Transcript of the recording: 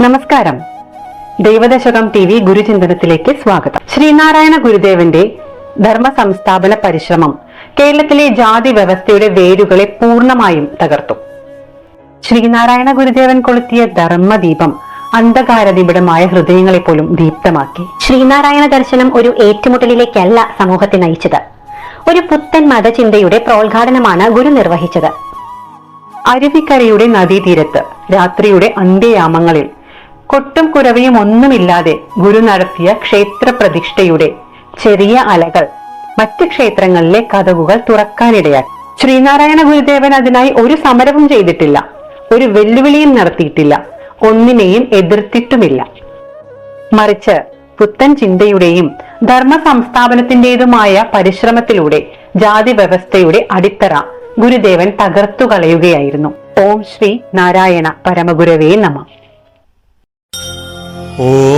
നമസ്കാരം. Daivadasakam T V ഗുരുചിന്തനത്തിലേക്ക് സ്വാഗതം. ശ്രീനാരായണ ഗുരുദേവന്റെ ധർമ്മ സംസ്ഥാപന പരിശ്രമം കേരളത്തിലെ ജാതി വ്യവസ്ഥയുടെ വേരുകളെ പൂർണമായും തകർത്തു. ശ്രീനാരായണ ഗുരുദേവൻ കൊളുത്തിയ ധർമ്മദീപം അന്ധകാരനിബിഡമായ ഹൃദയങ്ങളെ പോലും ദീപ്തമാക്കി. ശ്രീനാരായണ ദർശനം ഒരു ഏറ്റുമുട്ടലിലേക്കല്ല സമൂഹത്തെ നയിച്ചത്. ഒരു പുത്തൻ മതചിന്തയുടെ പ്രോത്ഘാടനമാണ് ഗുരു നിർവഹിച്ചത്. അരുവിക്കരയുടെ നദീതീരത്ത് രാത്രിയുടെ അന്ത്യയാമങ്ങളിൽ. കൊട്ടും കുരവിയും ഒന്നുമില്ലാതെ ഗുരു നടത്തിയ ക്ഷേത്ര പ്രതിഷ്ഠയുടെ ചെറിയ അലകൾ മറ്റ് ക്ഷേത്രങ്ങളിലെ കഥകുകൾ തുറക്കാനിടയാക്കി ശ്രീനാരായണ ഗുരുദേവൻ അതിനായി ഒരു സമരവും ചെയ്തിട്ടില്ല ഒരു വെല്ലുവിളിയും നടത്തിയിട്ടില്ല ഒന്നിനെയും എതിർത്തിട്ടുമില്ല. മറിച്ച് പുത്തൻ ചിന്തയുടെയും ധർമ്മ സംസ്ഥാപനത്തിന്റേതുമായ പരിശ്രമത്തിലൂടെ ജാതി വ്യവസ്ഥയുടെ അടിത്തറ ഗുരുദേവൻ തകർത്തു കളയുകയായിരുന്നു. ഓം ശ്രീ നാരായണ പരമഗുരവേ നമ. ഓം